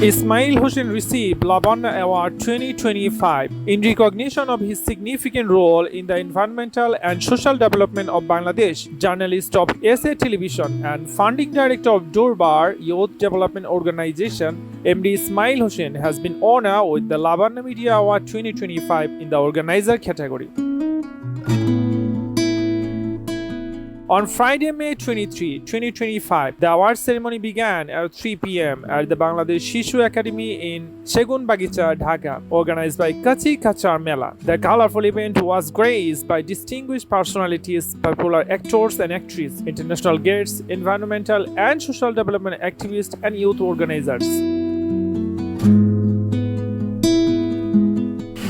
Ismail Hussein received Labana Award 2025 in recognition of his significant role in the environmental and social development of Bangladesh, journalist of SA Television and founding director of Durbar Youth Development Organization. MD Ismail Hussein has been honored with the Labana Media Award 2025 in the organizer category. On Friday, May 23, 2025, the award ceremony began at 3 p.m. at the Bangladesh Shishu Academy in Segun Bagicha, Dhaka, organized by Kachi Kachar Mela. The colorful event was graced by distinguished personalities, popular actors and actresses, international guests, environmental and social development activists, and youth organizers.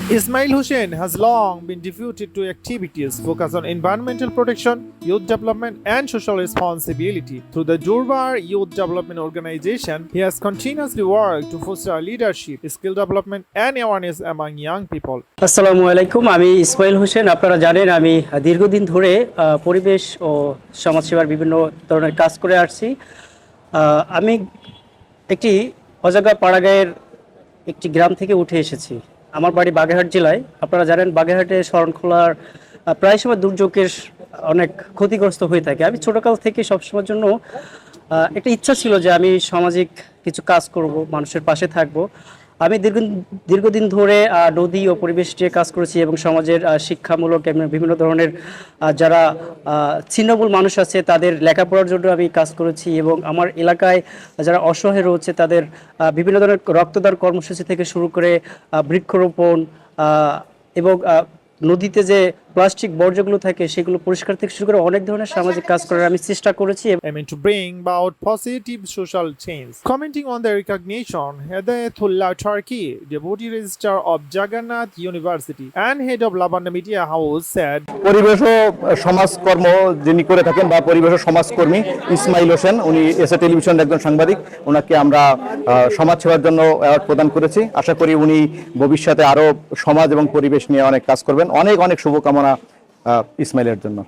Ismail Hussein has long been devoted to activities focused on environmental protection, youth development, and social responsibility. Through the Durbar Youth Development Organization, he has continuously worked to foster leadership, skill development, and awareness among young people. আসসালামু আলাইকুম আমি ইসমাইল হোসেন আপনারা জানেন আমি দীর্ঘদিন ধরে আহ, পরিবেশ ও সমাজসেবার বিভিন্ন ধরনের কাজ করে আসছি আহ, আমি একটি অজাগা পাড়াগাঁয়ের একটি গ্রাম থেকে উঠে এসেছি আমার বাড়ি বাগেরহাট জেলায়। আপনারা জানেন, বাগেরহাটে শরণখোলার খোলার প্রায় সময় দুর্যোগের অনেক ক্ষতিগ্রস্ত হয়ে থাকে। আমি ছোটকাল থেকে সবসময়ের জন্য একটা ইচ্ছা ছিল যে আমি সামাজিক কিছু কাজ করব, মানুষের পাশে থাকব। আমি দীর্ঘ দীর্ঘদিন ধরে নদী ও পরিবেশ নিয়ে কাজ করেছি এবং সমাজের শিক্ষামূলক বিভিন্ন ধরনের যারা ছিন্নমূল মানুষ আছে, তাদের লেখাপড়ার জন্য আমি কাজ করেছি এবং আমার এলাকায় যারা অসহায় রয়েছে, তাদের বিভিন্ন ধরনের রক্তদান কর্মসূচি থেকে শুরু করে বৃক্ষরোপণ এবং নদীতে যে প্লাস্টিক বর্জ্যগুলো থাকে সেগুলো পরিষ্কার থেকে শুরু করে অনেক ধরনের সামাজিক কাজ করার আমি চেষ্টা করেছি I mean, to bring about positive social change. Commenting on the recognition, Hedayatullah Turkey, Deputy Registrar of Jagannath University and head of Labana Media House, said, পরিবেশ ও সমাজকর্ম যিনি করে থাকেন বা পরিবেশ ও সমাজকর্মী ইসমাইল হোসেন উনি এসএ টেলিভিশনের একজন সাংবাদিক ওনাকে আমরা সমাজ সেবার জন্য অ্যাওয়ার্ড প্রদান করেছি আশা করি উনি ভবিষ্যতে আরও সমাজ এবং পরিবেশ নিয়ে অনেক কাজ করবেন অনেক অনেক শুভকামনা আহ, ইসমাইলের জন্য।